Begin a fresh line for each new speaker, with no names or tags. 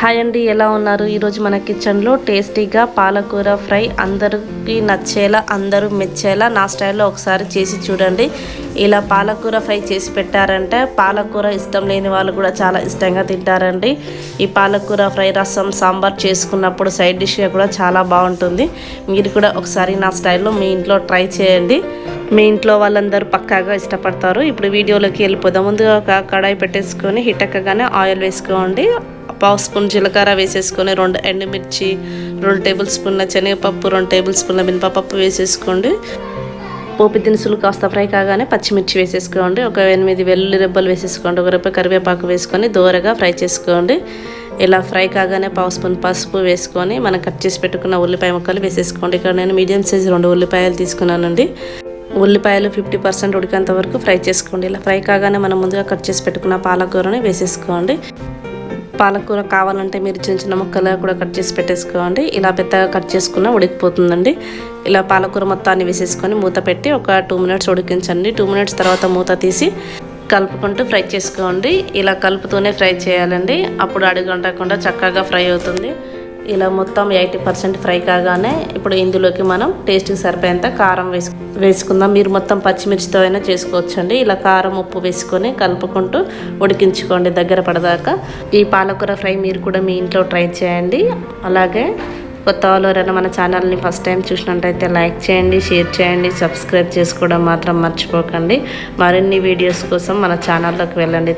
hi అండి ఎలా ఉన్నారు ఈరోజు మన కిచెన్లో టేస్టీగా పాలకూర ఫ్రై అందరికీ నచ్చేలా అందరూ మెచ్చేలా నా స్టైల్లో ఒకసారి చేసి చూడండి ఇలా పాలకూర ఫ్రై చేసి పెట్టారంటే పాలకూర ఇష్టం లేని వాళ్ళు కూడా చాలా ఇష్టంగా తింటారండి ఈ పాలకూర ఫ్రై రసం సాంబార్ చేసుకున్నప్పుడు సైడ్ డిష్గా కూడా చాలా బాగుంటుంది మీరు కూడా ఒకసారి నా స్టైల్లో మీ ఇంట్లో ట్రై చేయండి మీ ఇంట్లో వాళ్ళందరూ పక్కాగా ఇష్టపడతారు ఇప్పుడు వీడియోలోకి వెళ్ళిపోదాం ముందుగా ఒక కడాయి పెట్టేసుకొని హిట్ ఎక్కగానే ఆయిల్ వేసుకోండి పావు స్పూన్ జీలకర్ర వేసేసుకొని రెండు ఎండుమిర్చి రెండు టేబుల్ స్పూన్ల శనగపప్పు రెండు టేబుల్ స్పూన్ల మినపప్పు వేసేసుకోండి పోపు దినుసులు కాస్త ఫ్రై కాగానే పచ్చిమిర్చి వేసేసుకోండి ఒక ఎనిమిది వెల్లుల్లి రెబ్బలు వేసేసుకోండి ఒక రెబ్బ కరివేపాకు వేసుకొని దోరగా ఫ్రై చేసుకోండి ఇలా ఫ్రై కాగానే పావు స్పూన్ పసుపు వేసుకొని మనం కట్ చేసి పెట్టుకున్న ఉల్లిపాయ ముక్కలు వేసేసుకోండి ఇక్కడ నేను మీడియం సైజు రెండు ఉల్లిపాయలు తీసుకున్నానండి ఉల్లిపాయలు ఫిఫ్టీ పర్సెంట్ ఉడికేంత వరకు ఫ్రై చేసుకోండి ఇలా ఫ్రై కాగానే మనం ముందుగా కట్ చేసి పెట్టుకున్న పాలకూరని వేసేసుకోండి పాలకూర కావాలంటే మీరు చిన్న చిన్న ముక్కలుగా కూడా కట్ చేసి పెట్టేసుకోండి ఇలా పెద్దగా కట్ చేసుకున్న ఉడికిపోతుందండి ఇలా పాలకూర మొత్తాన్ని వేసేసుకొని మూత పెట్టి ఒక టూ మినిట్స్ ఉడికించండి టూ మినిట్స్ తర్వాత మూత తీసి కలుపుకుంటూ ఫ్రై చేసుకోండి ఇలా కలుపుతూనే ఫ్రై చేయాలండి అప్పుడు అడుగు చక్కగా ఫ్రై అవుతుంది ఇలా మొత్తం ఎయిటీ పర్సెంట్ ఫ్రై కాగానే ఇప్పుడు ఇందులోకి మనం టేస్ట్కి సరిపోయేంత కారం వేసు వేసుకుందాం మీరు మొత్తం పచ్చిమిర్చితో అయినా చేసుకోవచ్చండి ఇలా కారం ఉప్పు వేసుకొని కలుపుకుంటూ ఉడికించుకోండి దగ్గర పడదాకా ఈ పాలకూర ఫ్రై మీరు కూడా మీ ఇంట్లో ట్రై చేయండి అలాగే కొత్త వాళ్ళు ఎవరైనా మన ఛానల్ని ఫస్ట్ టైం చూసినట్టయితే లైక్ చేయండి షేర్ చేయండి సబ్స్క్రైబ్ చేసుకోవడం మాత్రం మర్చిపోకండి మరిన్ని వీడియోస్ కోసం మన ఛానల్లోకి వెళ్ళండి